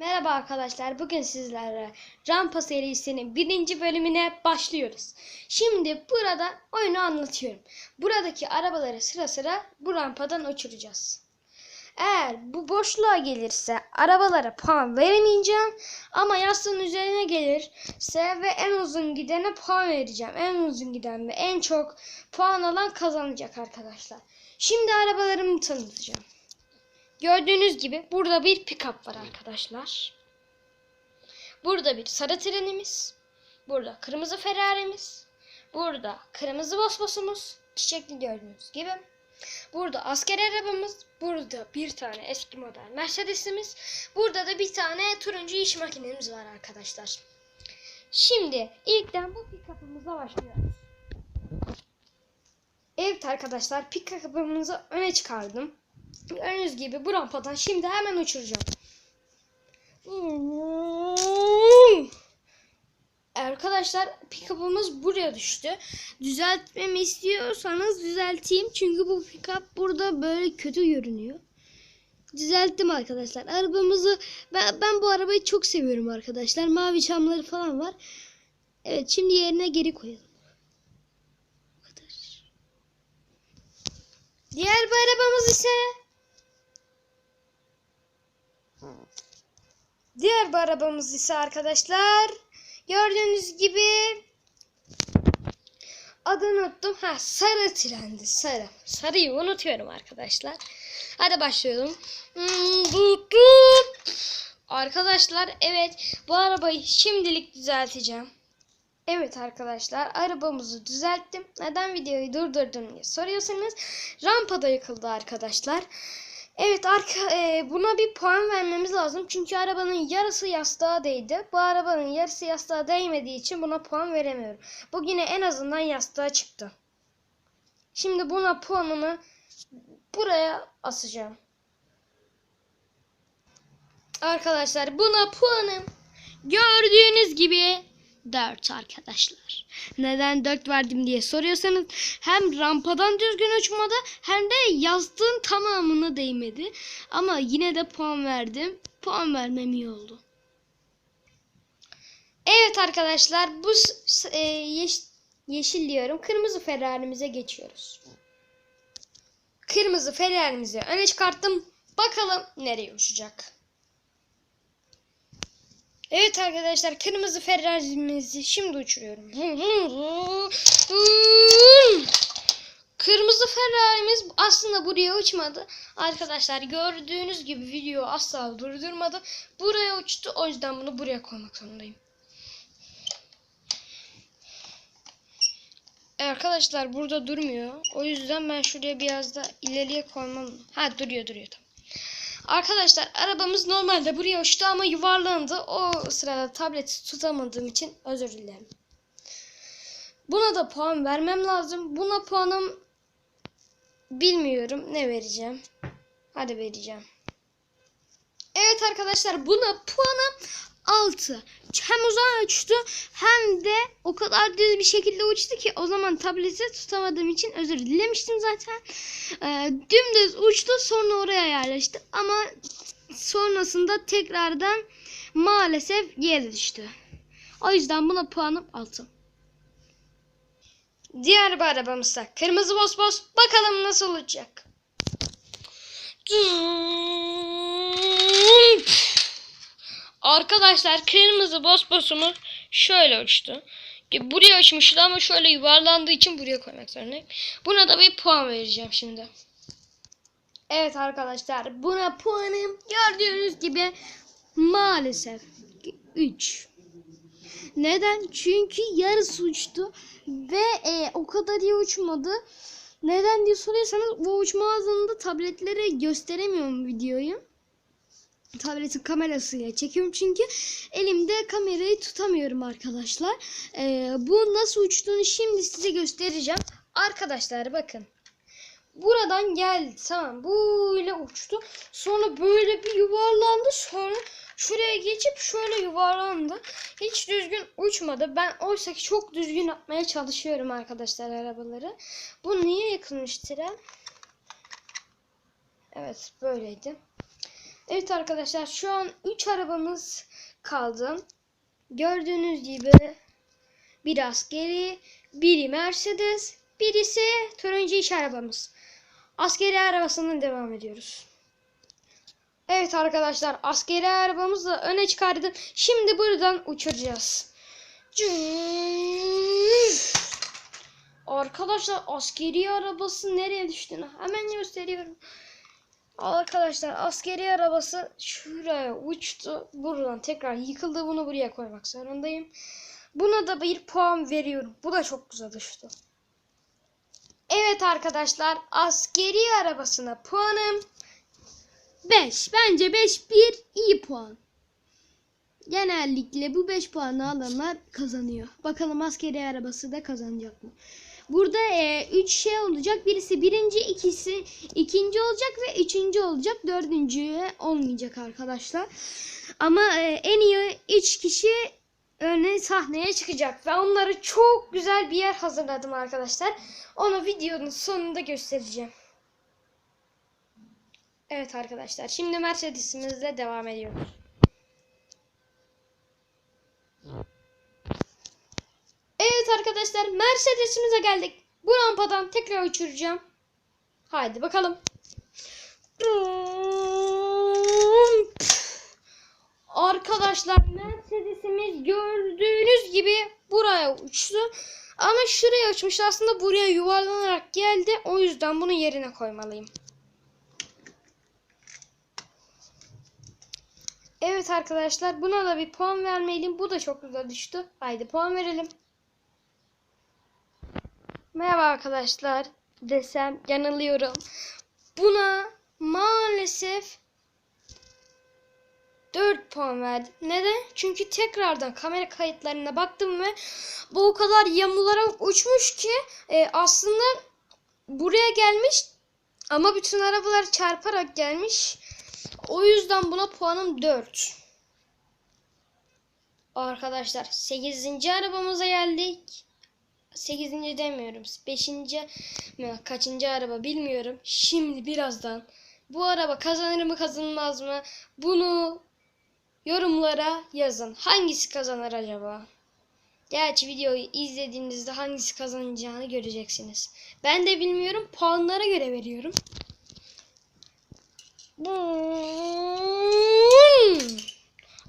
Merhaba arkadaşlar. Bugün sizlerle Rampa serisinin birinci bölümüne başlıyoruz. Şimdi burada oyunu anlatıyorum. Buradaki arabaları sıra sıra bu rampadan uçuracağız. Eğer bu boşluğa gelirse arabalara puan veremeyeceğim. Ama yastığın üzerine gelirse ve en uzun gidene puan vereceğim. En uzun giden ve en çok puan alan kazanacak arkadaşlar. Şimdi arabalarımı tanıtacağım. Gördüğünüz gibi burada bir pick-up var arkadaşlar. Burada bir sarı trenimiz. Burada kırmızı Ferrari'miz. Burada kırmızı Vosvos'umuz. Çiçekli gördüğünüz gibi. Burada asker arabamız. Burada bir tane eski model Mercedes'imiz. Burada da bir tane turuncu iş makinemiz var arkadaşlar. Şimdi ilkten bu pick-up'ımıza başlıyoruz. Evet arkadaşlar pick-up'ımızı öne çıkardım. Gördüğünüz gibi bu rampadan şimdi hemen uçuracağım. Arkadaşlar pick-up'ımız buraya düştü. Düzeltmemi istiyorsanız düzelteyim. Çünkü bu pick-up burada böyle kötü görünüyor. Düzelttim arkadaşlar. Arabamızı ben, ben bu arabayı çok seviyorum arkadaşlar. Mavi çamları falan var. Evet şimdi yerine geri koyalım. Bu kadar. Diğer bir arabamız ise Diğer bir arabamız ise arkadaşlar gördüğünüz gibi adını unuttum. Ha sarı trendi sarı. Sarıyı unutuyorum arkadaşlar. Hadi başlayalım. Hmm. Arkadaşlar evet bu arabayı şimdilik düzelteceğim. Evet arkadaşlar arabamızı düzelttim. Neden videoyu durdurdum diye soruyorsanız rampada yıkıldı arkadaşlar. Evet arka e, buna bir puan vermemiz lazım. Çünkü arabanın yarısı yastığa değdi. Bu arabanın yarısı yastığa değmediği için buna puan veremiyorum. Bu yine en azından yastığa çıktı. Şimdi buna puanımı buraya asacağım. Arkadaşlar buna puanım gördüğünüz gibi 4 arkadaşlar. Neden 4 verdim diye soruyorsanız hem rampadan düzgün uçmadı hem de yastığın tamamını değmedi. Ama yine de puan verdim. Puan vermem iyi oldu. Evet arkadaşlar bu e, yeş- yeşil diyorum. Kırmızı Ferrari'mize geçiyoruz. Kırmızı Ferrari'mizi öne çıkarttım. Bakalım nereye uçacak. Evet arkadaşlar kırmızı Ferrari'mizi şimdi uçuruyorum. Kırmızı Ferrari'miz aslında buraya uçmadı. Arkadaşlar gördüğünüz gibi video asla durdurmadı. Buraya uçtu o yüzden bunu buraya koymak zorundayım. E, Arkadaşlar burada durmuyor. O yüzden ben şuraya biraz da ileriye koymam. Ha duruyor duruyor tamam. Arkadaşlar arabamız normalde buraya uçtu ama yuvarlandı. O sırada tableti tutamadığım için özür dilerim. Buna da puan vermem lazım. Buna puanım bilmiyorum ne vereceğim. Hadi vereceğim. Evet arkadaşlar buna puanım 6. Hem uzağa uçtu hem de o kadar düz bir şekilde uçtu ki o zaman tableti tutamadığım için özür dilemiştim zaten. Ee, dümdüz uçtu sonra oraya yerleşti ama sonrasında tekrardan maalesef yere düştü. O yüzden buna puanım 6. Diğer bir arabamızsa kırmızı bos bos bakalım nasıl olacak. Arkadaşlar kırmızı bosbosumuz şöyle uçtu. Buraya uçmuştu ama şöyle yuvarlandığı için buraya koymak zorundayım. Buna da bir puan vereceğim şimdi. Evet arkadaşlar buna puanım gördüğünüz gibi maalesef 3. Neden? Çünkü yarısı uçtu ve e, o kadar iyi uçmadı. Neden diye soruyorsanız bu uçma hızında tabletlere gösteremiyorum videoyu tabletin kamerasıyla çekiyorum çünkü elimde kamerayı tutamıyorum arkadaşlar. Ee, bu nasıl uçtuğunu şimdi size göstereceğim. Arkadaşlar bakın. Buradan geldi tamam böyle uçtu. Sonra böyle bir yuvarlandı. Sonra şuraya geçip şöyle yuvarlandı. Hiç düzgün uçmadı. Ben oysa ki çok düzgün atmaya çalışıyorum arkadaşlar arabaları. Bu niye yıkılmış tren? Evet böyleydi. Evet arkadaşlar şu an 3 arabamız kaldı. Gördüğünüz gibi bir askeri, biri Mercedes, birisi turuncu iş arabamız. Askeri arabasından devam ediyoruz. Evet arkadaşlar askeri arabamızı öne çıkardım. Şimdi buradan uçuracağız. Arkadaşlar askeri arabası nereye düştüğünü hemen gösteriyorum. Arkadaşlar askeri arabası şuraya uçtu. Buradan tekrar yıkıldı. Bunu buraya koymak zorundayım. Buna da bir puan veriyorum. Bu da çok güzel uçtu. Evet arkadaşlar askeri arabasına puanım 5. Bence 5 bir iyi puan. Genellikle bu 5 puanı alanlar kazanıyor. Bakalım askeri arabası da kazanacak mı? Burada 3 şey olacak. Birisi birinci, ikisi ikinci olacak ve üçüncü olacak. Dördüncüye olmayacak arkadaşlar. Ama e, en iyi 3 kişi öne sahneye çıkacak. Ve onlara çok güzel bir yer hazırladım arkadaşlar. Onu videonun sonunda göstereceğim. Evet arkadaşlar. Şimdi Mercedes'imizle devam ediyoruz. Evet arkadaşlar Mercedes'imize geldik. Bu rampadan tekrar uçuracağım. Haydi bakalım. Arkadaşlar Mercedes'imiz gördüğünüz gibi buraya uçtu. Ama şuraya uçmuştu. Aslında buraya yuvarlanarak geldi. O yüzden bunu yerine koymalıyım. Evet arkadaşlar buna da bir puan vermeliyim. Bu da çok güzel düştü. Haydi puan verelim. Merhaba arkadaşlar desem yanılıyorum. Buna maalesef 4 puan verdim. Neden? Çünkü tekrardan kamera kayıtlarına baktım ve bu o kadar yamularak uçmuş ki e, aslında buraya gelmiş ama bütün arabalar çarparak gelmiş. O yüzden buna puanım 4. Arkadaşlar 8. arabamıza geldik. 8. demiyorum. 5. mi kaçıncı araba bilmiyorum. Şimdi birazdan bu araba kazanır mı kazanmaz mı? Bunu yorumlara yazın. Hangisi kazanır acaba? Gerçi videoyu izlediğinizde hangisi kazanacağını göreceksiniz. Ben de bilmiyorum. Puanlara göre veriyorum.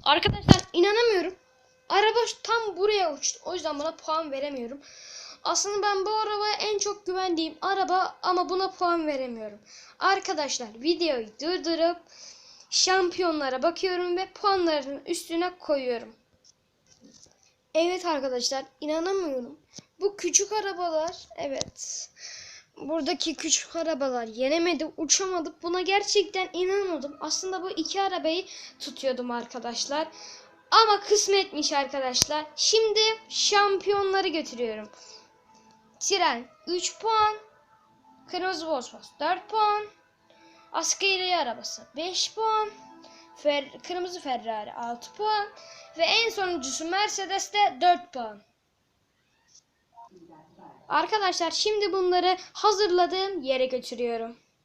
Arkadaşlar inanamıyorum. Araba tam buraya uçtu. O yüzden buna puan veremiyorum. Aslında ben bu arabaya en çok güvendiğim araba ama buna puan veremiyorum. Arkadaşlar videoyu durdurup şampiyonlara bakıyorum ve puanlarının üstüne koyuyorum. Evet arkadaşlar inanamıyorum. Bu küçük arabalar evet. Buradaki küçük arabalar yenemedi, uçamadı. Buna gerçekten inanmadım. Aslında bu iki arabayı tutuyordum arkadaşlar. Ama kısmetmiş arkadaşlar. Şimdi şampiyonları götürüyorum. Tren 3 puan. Kırmızı Bosphorus 4 puan. Askeri arabası 5 puan. Fer kırmızı Ferrari 6 puan. Ve en sonuncusu Mercedes de 4 puan. Arkadaşlar şimdi bunları hazırladığım yere götürüyorum.